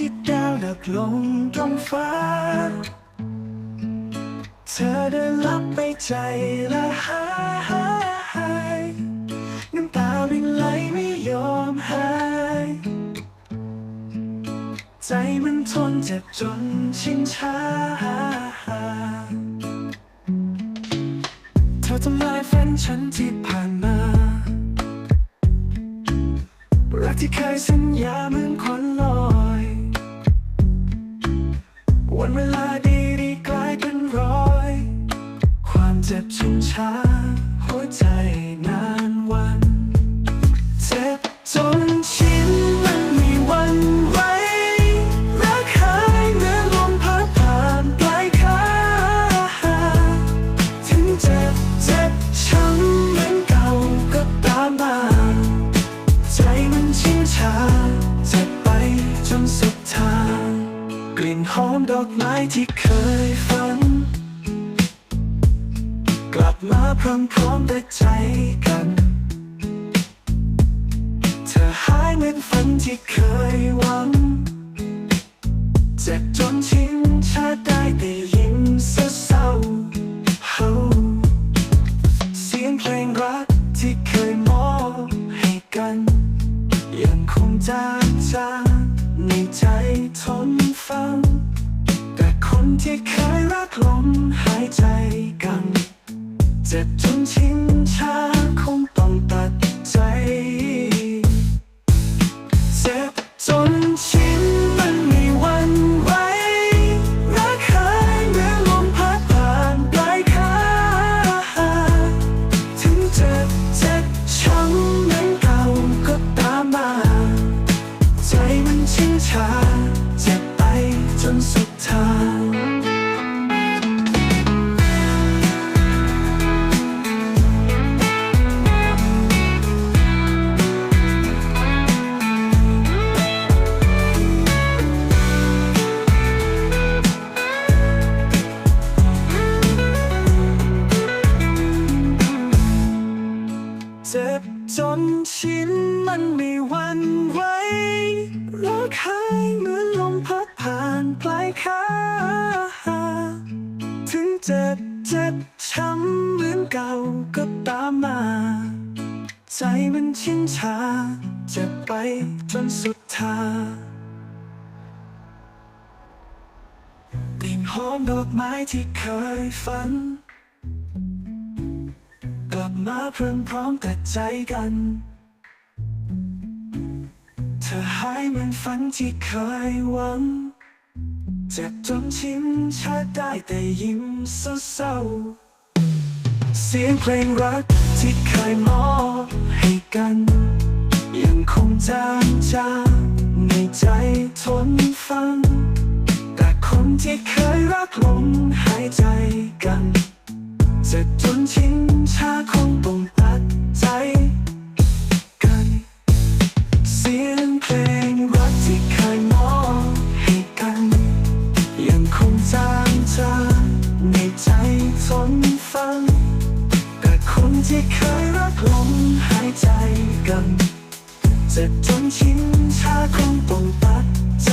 ที่ดาวดักลงตรงฟ้า เธอได้ลับไปใจและหายน้ำตารินไหลไม่ยอมหาย ใจมันทนเจ็บจนชินชาเธอทำลายฝันฉันที่ผ่านมารักที่เคยสัญญาเหมือนควันลอย ชินชาหัวใจนานวันเจ็บจนชินมันมีวันไหวรักหายเหมือลมพัดผ่านปลายขาถึงเจ็บเจ็บช้ำเหมือนเก่าก็ตามมาใจมันชินชาเจ็บไปจนสุดทาง กลิ่นหอมดอกไม้ที่เคยฝั กลับมาพร้อมพร้อมแต่ใจกัน เธอหายเหมือนฝันที่เคยหวัง เจ็บจนชินชาได้แต่ยิ้มเศร้าเฮาเสียงเพลงรักที่เคยมอบให้กัน ยังคงจางจางในใจทนฟัง แต่คนที่เคยรักลมหายใจ จ็บจนชินชาคงต้องตัดใจเจ็บจนชินมันไม่วันไหวรักหายเหมื่อนลมพัดผ่านปลายขาถึงเจ็บเจ็บช้ำเหมือนเก่าก็ตามมา ใจมันชินชา ชินมันไม่หวันไหวรักหายเหมือนลมพัดผ่านปลายขาถึงเจ็บเจ็บช้ำเหมือนเก่าก็ตามมา ใจมันชินชาเจ็บไปจนสุดทางกลิ่นหอมดอกไม้ที่เคยฝันกลับมาพร้อมพร้อมแต่ใจกัน ธอหายเหมือนฝันที่เคยหวัง เจ็บจนชินชาได้แต่ยิ้มเศร้าๆเสียงเพลงรักที่เคยมอบให้กัน ยังคงจางจางในใจทนฟัง แต่คนที่เคยรักลมหายใจกันจ็บ ลมหายใจกันเจ็บจนชินชาคงต้องตัดใจ